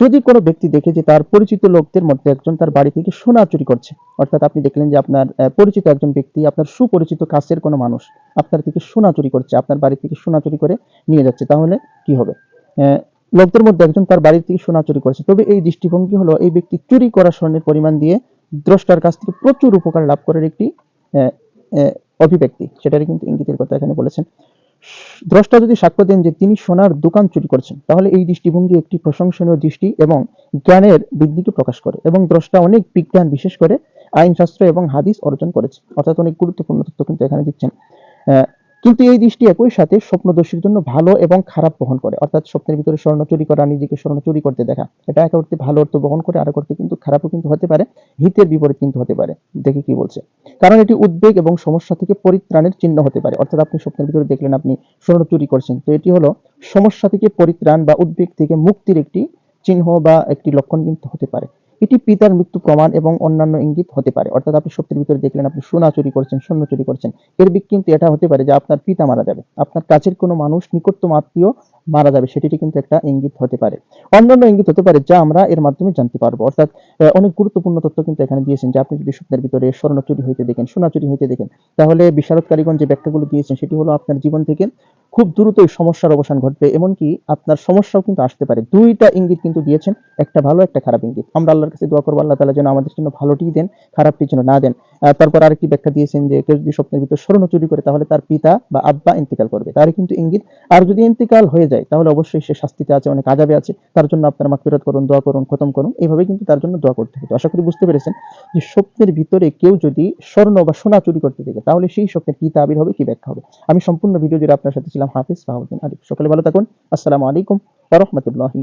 যদি কোনো ব্যক্তি দেখে যে তার পরিচিত লোকদের মধ্যে একজন তার বাড়ি থেকে সোনা চুরি করছে, অর্থাৎ আপনি দেখলেন যে আপনার পরিচিত একজন ব্যক্তি, আপনার সুপরিচিত কাছের কোনো মানুষ আপনার থেকে সোনা চুরি করছে, আপনার বাড়ি থেকে সোনা চুরি করে নিয়ে যাচ্ছে, তাহলে কি হবে? লোকদের মধ্যে একজন তার বাড়ি থেকে সোনা চুরি করেছে। তবে এই দৃষ্টিভঙ্গি হলো এই ব্যক্তি চুরি করা স্বর্ণের পরিমাণ দিয়ে দ্রষ্টার কাছ থেকে প্রচুর উপকার লাভ করার একটি অভিব্যক্তি। সেটারই কিন্তু ইঙ্গিতের কথা এখানে বলেছেন। দ্রষ্টা যদি সাক্ষ্য দেন যে তিনি সোনার দোকান চুরি করছেন, তাহলে এই দৃষ্টিভঙ্গি একটি প্রশংসনীয় দৃষ্টি এবং জ্ঞানের বৃদ্ধিকে প্রকাশ করে এবং দ্রষ্টা অনেক বিজ্ঞান বিশেষ করে আইনশাস্ত্র এবং হাদিস অর্জন করেছে। অর্থাৎ অনেক গুরুত্বপূর্ণ তথ্য কিন্তু এখানে দিচ্ছেন। কিন্তু এই দৃষ্টি একই সাথে স্বপ্নদর্শীর জন্য ভালো এবং খারাপ বহন করে। অর্থাৎ স্বপ্নের ভিতরে স্বর্ণ চুরি করা, নিজেকে স্বর্ণ চুরি করতে দেখা। এটা এক অর্থে ভালো অর্থ বহন করে আর অর্থে কিন্তু খারাপও কিন্তু হতে পারে, হিতের বিপরীত কিন্তু হতে পারে। দেখে কি বলছে। কারণ এটি উদ্বেগ এবং সমস্যা থেকে পরিত্রাণের চিহ্ন হতে পারে। অর্থাৎ আপনি স্বপ্নের ভিতরে দেখলেন আপনি স্বর্ণ চুরি করছেন। তো এটি হলো সমস্যা থেকে পরিত্রাণ বা উদ্বেগ থেকে মুক্তির একটি চিহ্ন বা একটি লক্ষণ কিন্তু হতে পারে। এটি পিতার মৃত্যু প্রমাণ এবং অন্যান্য ইঙ্গিত হতে পারে। অর্থাৎ আপনি সত্যের ভিতরে দেখলেন, আপনি সোনা চুরি করছেন শূন্য চুরি করছেন। এর দিক কিন্তু এটা হতে পারে যে আপনার পিতা মারা যাবে। আপনার কাছের কোনো মানুষ, নিকটতম আত্মীয় মারা যাবে সেটি কিন্তু একটা ইঙ্গিত হতে পারে। অন্যান্য ইঙ্গিত হতে পারে যা আমরা এর মাধ্যমে জানতে পারব। অর্থাৎ অনেক গুরুত্বপূর্ণ তথ্য কিন্তু এখানে দিয়েছেন যে আপনি যদি স্বপ্নের ভিতরে স্বর্ণ চুরি হইতে দেখেন, সোনা চুরি হইতে দেখেন, তাহলে বিশারদকারীগণ যে ব্যাখ্যাগুলো দিয়েছেন, সেটি হলো আপনার জীবন থেকে খুব দ্রুতই সমস্যার অবসান ঘটবে, এমনকি আপনার সমস্যাও কিন্তু আসতে পারে। দুইটা ইঙ্গিত কিন্তু দিয়েছেন, একটা ভালো, একটা খারাপ ইঙ্গিত। আমরা আল্লাহর কাছে দোয়া করব, আল্লাহ তালা যেন আমাদের জন্য ভালোটি দেন খারাপটি যেন না দেন। তারপর আরেকটি ব্যাখ্যা দিয়েছেন যে কেউ যদি স্বপ্নের ভিতর স্বর্ণ চুরি করে, তাহলে তার পিতা বা আব্বা ইন্তেকাল করবে। তার কিন্তু ইঙ্গিত। আর যদি ইন্তেকাল হয়ে যায় তাহলে অবশ্যই সে শাস্তিতে আছে, অনেক আজাবে আছে। তার জন্য আপনার মাগফিরাত করুন, দোয়া করুন, খতম করুন। এইভাবে কিন্তু তার জন্য দোয়া করতে হবে আশা করি বুঝতে পেরেছেন যে স্বপ্নের ভিতরে কেউ যদি স্বর্ণ বা সোনা চুরি করতে থাকে তাহলে সেই স্বপ্নের কি তাবির হবে, কি ব্যাখ্যা হবে? আমি সম্পূর্ণ ভিডিও জুড়ে আপনার সাথে ছিলাম হাফিজ ফাহমুদ্দিন আরিফ সকালে ভালো থাকুন। আসসালামু আলাইকুম ওয়া রাহমাতুল্লাহি